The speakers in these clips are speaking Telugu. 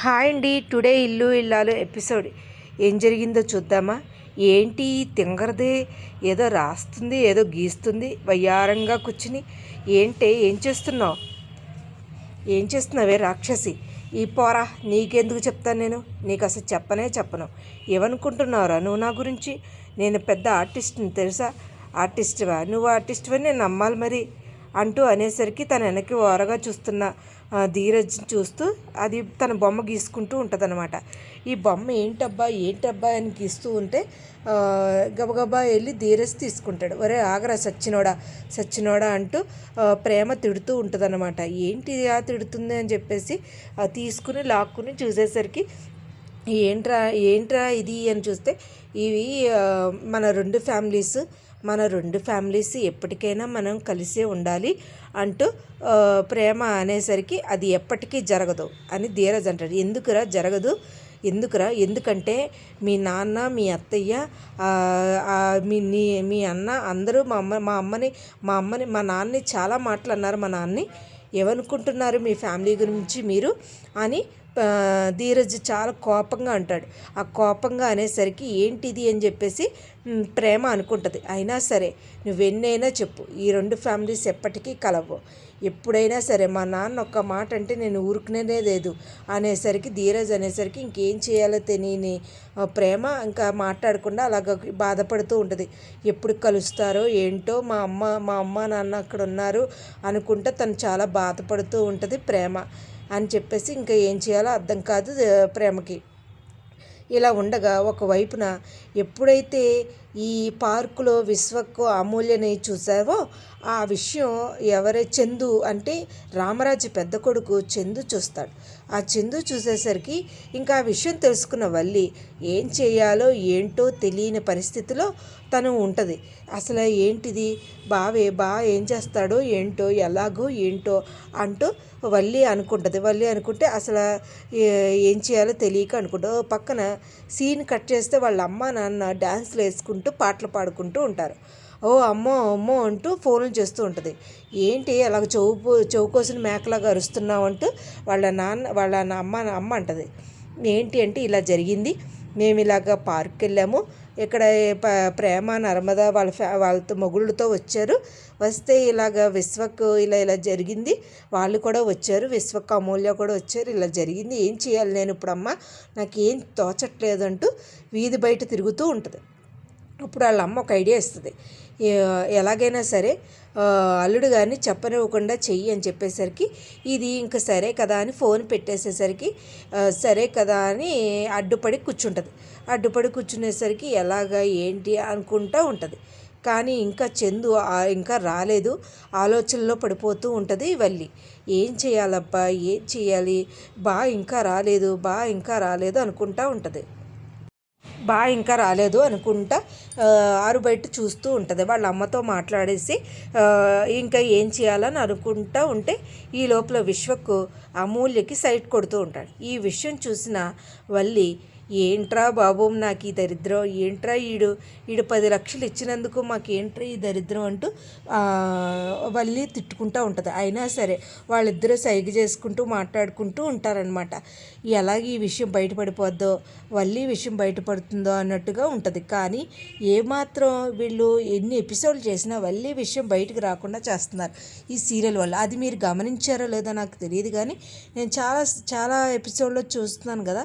హాయ్ అండి. టుడే ఇల్లు ఇల్లాలు ఎపిసోడ్. ఏం జరిగిందో చూద్దామా? ఏంటి తింగరది? ఏదో రాస్తుంది ఏదో గీస్తుంది వయ్యారంగా కూర్చుని. ఏంటి ఏం చేస్తున్నావు? ఏం చేస్తున్నావే రాక్షసి? ఈ పోరా నీకెందుకు చెప్తాను నేను? నీకు అసలు చెప్పనే చెప్పను. ఏమనుకుంటున్నావురా నువ్వు నా గురించి? నేను పెద్ద ఆర్టిస్ట్ని తెలుసా? ఆర్టిస్ట్వా? నువ్వు ఆర్టిస్ట్వా నేను నమ్మాలి మరి. అంటూ అనేసరికి తన వెనక్కి ఓరగా చూస్తున్న ధీరజ్ చూస్తూ అది తన బొమ్మ గీసుకుంటూ ఉంటుందన్నమాట. ఈ బొమ్మ ఏంటబ్బా ఏంటబ్బా అని గీస్తూ ఉంటే గబగబా వెళ్ళి ధీరజ్ తీసుకుంటాడు. ఒరే ఆగరా సచ్చినోడా సచ్చినోడా అంటూ ప్రేమ తిడుతూ ఉంటుందన్నమాట. ఏంటి తిడుతుంది అని చెప్పేసి తీసుకుని లాక్కుని చూసేసరికి ఏంట్రా ఏంట్రా ఇది అని చూస్తే ఇవి మన రెండు ఫ్యామిలీస్ మన రెండు ఫ్యామిలీస్ ఎప్పటికైనా మనం కలిసే ఉండాలి అంటూ ప్రేమ అనేసరికి అది ఎప్పటికీ జరగదు అని ధీరజ్ అంటాడు. ఎందుకురా జరగదు? ఎందుకురా? ఎందుకంటే మీ నాన్న మీ అత్తయ్య మీ నీ మీ అన్న అందరూ మా అమ్మ మా అమ్మని మా అమ్మని మా నాన్నని చాలా మాటలు అన్నారు మా నాన్నని. ఏమనుకుంటున్నారు మీ ఫ్యామిలీ గురించి మీరు? అని ధీరజ్ చాలా కోపంగా అంటాడు. ఆ కోపంగా అనేసరికి ఏంటిది అని చెప్పేసి ప్రేమ అనుకుంటుంది. అయినా సరే నువ్వెన్నైనా చెప్పు ఈ రెండు ఫ్యామిలీస్ ఎప్పటికీ కలవు. ఎప్పుడైనా సరే మా నాన్న ఒక్క మాట అంటే నేను ఊరుకునేదే లేదు. అనేసరికి ధీరజ్ అనేసరికి ఇంకేం చేయాలో తెలియని ప్రేమ ఇంకా మాట్లాడకుండా అలాగ బాధపడుతూ ఉంటుంది. ఎప్పుడు కలుస్తారో ఏంటో మా అమ్మ మా అమ్మ నాన్న అక్కడ ఉన్నారు అనుకుంటా తను చాలా బాధపడుతూ ఉంటుంది ప్రేమ. అని చెప్పేసి ఇంకా ఏం చేయాలో అర్థం కాదు ప్రేమకి. ఇలా ఉండగా ఒకవైపున ఎప్పుడైతే ఈ పార్కులో విశ్వకు అమూల్యని చూసావో ఆ విషయం ఎవరే చందు అంటే రామరాజు పెద్ద కొడుకు చందు చూస్తాడు. ఆ చందు చూసేసరికి ఇంకా ఆ విషయం తెలుసుకున్న వల్లి ఏం చేయాలో ఏంటో తెలియని పరిస్థితిలో తను ఉంటుంది. అసలు ఏంటిది? బావే బా ఏం చేస్తాడో ఏంటో ఎలాగో ఏంటో అంటూ వల్లి అనుకుంటుంది. వల్లి అనుకుంటే అసలు ఏం చేయాలో తెలియక అనుకుంటా ఓ పక్కన సీన్ కట్ చేస్తే వాళ్ళ అమ్మ నాన్న డ్యాన్స్లు వేసుకుంటూ పాటలు పాడుకుంటూ ఉంటారు. ఓ అమ్మో అమ్మో అంటూ ఫోన్లు చేస్తూ ఉంటుంది. ఏంటి అలాగ చౌపు చౌకోసిన మేకలాగా అరుస్తున్నావు అంటూ వాళ్ళ నాన్న వాళ్ళ నా అమ్మ అమ్మ అంటది. ఏంటి అంటే ఇలా జరిగింది. మేము ఇలాగ పార్క్కి వెళ్ళాము. ఇక్కడ ప- ప్రేమ నర్మద వాళ్ళ ఫ్యా వాళ్ళతో మొగుళ్ళతో వచ్చారు. వస్తే ఇలాగ విశ్వకు ఇలా ఇలా జరిగింది. వాళ్ళు కూడా వచ్చారు. విశ్వకు అమూల్య కూడా వచ్చారు. ఇలా జరిగింది. ఏం చేయాలి నేను ఇప్పుడు అమ్మ నాకేం తోచట్లేదు అంటూ వీధి బయట తిరుగుతూ ఉంటుంది. అప్పుడు వాళ్ళ అమ్మ ఒక ఐడియా ఇస్తుంది. ఎలాగైనా సరే అల్లుడు గారిని చెప్పనివ్వకుండా చెయ్యి అని చెప్పేసరికి ఇది ఇంక సరే కదా అని ఫోన్ పెట్టేసేసరికి సరే కదా అని అడ్డుపడి కూర్చుంటుంది. అడ్డుపడి కూర్చునేసరికి ఎలాగా ఏంటి అనుకుంటూ ఉంటుంది. కానీ ఇంకా చందు ఇంకా రాలేదు. ఆలోచనలో పడిపోతూ ఉంటుంది వల్లి. ఏం చేయాలబ్బా ఏం చేయాలి బా ఇంకా రాలేదు బా ఇంకా రాలేదు అనుకుంటూ ఉంటుంది. బా ఇంకా రాలేదు అనుకుంటా ఆరు బయట చూస్తూ ఉంటుంది. వాళ్ళ అమ్మతో మాట్లాడేసి ఇంకా ఏం చేయాలని అనుకుంటా ఉంటే ఈ లోపల విశ్వకు అమూల్యకి సైట్ కొడుతూ ఉంటాడు. ఈ విషయం చూసిన వల్లి ఏంట్రా బాబు నాకు ఈ దరిద్రం ఏంట్రా ఈడు? ఈడు పది లక్షలు ఇచ్చినందుకు మాకేంట్రా ఈ దరిద్రం? అంటూ ఆ, వల్లి తిట్టుకుంటూ ఉంటుంది. అయినా సరే వాళ్ళిద్దరూ సైగ చేసుకుంటూ మాట్లాడుకుంటూ ఉంటారనమాట ఎలాగ ఈ విషయం బయటపడిపోద్దో వల్లి విషయం బయటపడుతుందో అన్నట్టుగా ఉంటుంది. కానీ ఏమాత్రం వీళ్ళు ఎన్ని ఎపిసోడ్లు చేసినా వల్లి విషయం బయటకు రాకుండా చేస్తున్నారు ఈ సీరియల్ వల్ల. అది మీరు గమనించారో లేదో నాకు తెలియదు కానీ నేను చాలా చాలా ఎపిసోడ్లో చూస్తున్నాను కదా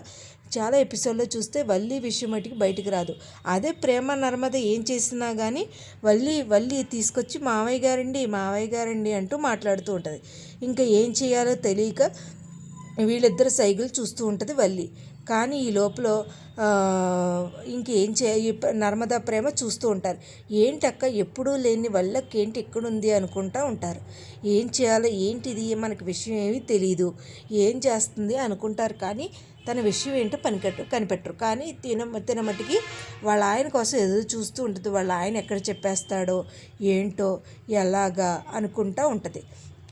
చాలా ఎపిసోడ్లో చూస్తే వల్లి విషయం మటుకు బయటకు రాదు. అదే ప్రేమ నర్మద ఏం చేసినా కానీ వల్లి వల్లి తీసుకొచ్చి మావయ్య గారండి మావయ్య గారండి అంటూ మాట్లాడుతూ ఉంటుంది. ఇంకా ఏం చేయాలో తెలియక వీళ్ళిద్దరు సైకిల్ చూస్తూ ఉంటుంది వల్లి. కానీ ఈ లోపల ఇంకేం చే నర్మదా ప్రేమ చూస్తూ ఉంటారు. ఏంటక్క ఎప్పుడూ లేని వల్లకేంటి ఎక్కడుంది అనుకుంటా ఉంటారు. ఏం చేయాలో ఏంటిది మనకి విషయం ఏమీ తెలియదు ఏం చేస్తుంది అనుకుంటారు కానీ తన విషయం ఏంటో పనికట్టు కనిపెట్టరు. కానీ తిన తినమటికి వాళ్ళ ఆయన కోసం ఎదురు చూస్తూ ఉంటుంది. వాళ్ళ ఆయన ఎక్కడ చెప్పేస్తాడో ఏంటో ఎలాగా అనుకుంటా ఉంటుంది.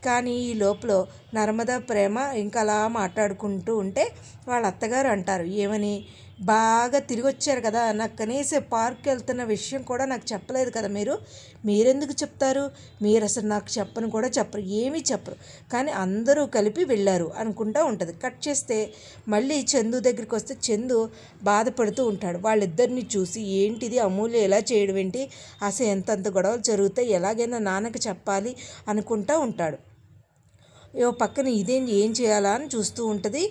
కానీ ఈ లోపల నర్మదా ప్రేమ ఇంకా అలా మాట్లాడుకుంటూ ఉంటే వాళ్ళ అత్తగారు అంటారు ఏమని? బాగా తిరిగి వచ్చారు కదా నాకు కనీసం పార్క్ వెళ్తున్న విషయం కూడా నాకు చెప్పలేదు కదా మీరు. మీరెందుకు చెప్తారు? మీరు అసలు నాకు చెప్పను కూడా చెప్పరు ఏమీ చెప్పరు. కానీ అందరూ కలిపి వెళ్ళారు అనుకుంటా ఉంటుంది. కట్ చేస్తే మళ్ళీ చందు దగ్గరికి వస్తే చందు బాధపడుతూ ఉంటాడు. వాళ్ళిద్దరిని చూసి ఏంటిది? అమూల్య ఎలా చేయడం ఏంటి? అసలు ఎంతంత గొడవలు జరుగుతాయి? ఎలాగైనా నాన్నకి చెప్పాలి అనుకుంటా ఉంటాడు. పక్కన ఇదేంటి ఏం చేయాలా అని చూస్తూ ఉంటుంది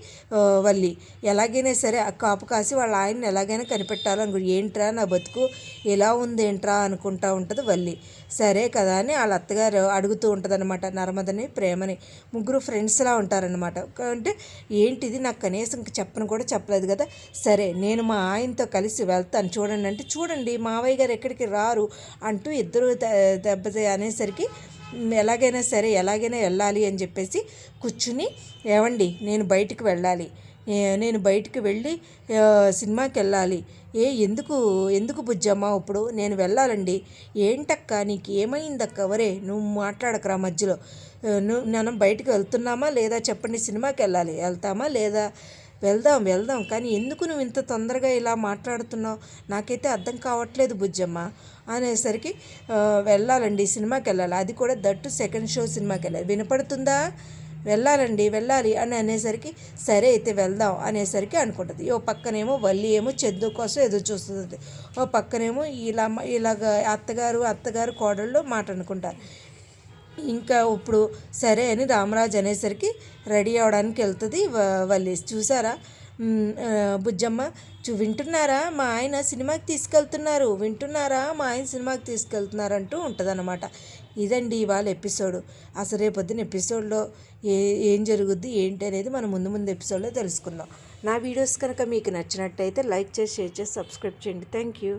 వల్లి. ఎలాగైనా సరే ఆ కాపు కాసి వాళ్ళ ఆయన్ని ఎలాగైనా కనిపెట్టాలనుకో ఏంట్రా నా బతుకు? ఎలా ఉందేంట్రా? అనుకుంటా ఉంటుంది వల్లి. సరే కదా అని వాళ్ళ అత్తగారు అడుగుతూ ఉంటుంది అనమాట నర్మదని ప్రేమని. ముగ్గురు ఫ్రెండ్స్లా ఉంటారనమాట అంటే ఏంటిది? నాకు కనీసం చెప్పను కూడా చెప్పలేదు కదా. సరే నేను మా ఆయనతో కలిసి వెళ్తాను చూడండి అంటే చూడండి మావయ్య గారు ఎక్కడికి రారు అంటూ ఇద్దరు దెబ్బతి అనేసరికి ఎలాగైనా సరే ఎలాగైనా వెళ్ళాలి అని చెప్పేసి కూర్చుని ఏమండి నేను బయటికి వెళ్ళాలి. నేను బయటికి వెళ్ళి సినిమాకి వెళ్ళాలి. ఏ ఎందుకు ఎందుకు బుజ్జమ్మా ఇప్పుడు? నేను వెళ్ళాలండి. ఏంటక్క నీకు ఏమైందక్క? వరే నువ్వు మాట్లాడకరా మధ్యలో. నువ్వు మనం బయటికి వెళ్తున్నామా లేదా చెప్పండి సినిమాకి వెళ్ళాలి వెళ్తామా లేదా? వెళ్దాం వెళ్దాం. కానీ ఎందుకు నువ్వు ఇంత తొందరగా ఇలా మాట్లాడుతున్నావు? నాకైతే అర్థం కావట్లేదు బుజ్జమ్మ. అనేసరికి వెళ్ళాలండి సినిమాకి వెళ్ళాలి అది కూడా దట్టు సెకండ్ షో సినిమాకి వెళ్ళాలి వినపడుతుందా? వెళ్ళాలండి వెళ్ళాలి అని అనేసరికి సరే అయితే వెళ్దాం అనేసరికి అనుకుంటుంది. ఓ పక్కనేమో వల్లి ఏమో చెద్దు కోసం ఎదురు చూస్తుంది. ఓ పక్కనేమో ఇలా ఇలాగ అత్తగారు అత్తగారు కోడళ్ళు మాట అనుకుంటారు ఇంకా ఇప్పుడు సరే అని రామరాజు అనేసరికి రెడీ అవడానికి వెళ్తుంది వల్లేసి చూసారా? బుజ్జమ్మ చూ వింటున్నారా? మా ఆయన సినిమాకి తీసుకెళ్తున్నారు. వింటున్నారా? మా ఆయన సినిమాకి తీసుకెళ్తున్నారు అంటూ ఉంటుందన్నమాట. ఇదండి ఇవాళ ఎపిసోడ్. అసలు రేపొద్దున ఎపిసోడ్లో ఏ ఏం జరుగుద్ది ఏంటి అనేది మనం ముందు ముందు ఎపిసోడ్లో తెలుసుకుందాం. నా వీడియోస్ కనుక మీకు నచ్చినట్టయితే లైక్ చేసి షేర్ చేసి సబ్స్క్రైబ్ చేయండి. Thank you.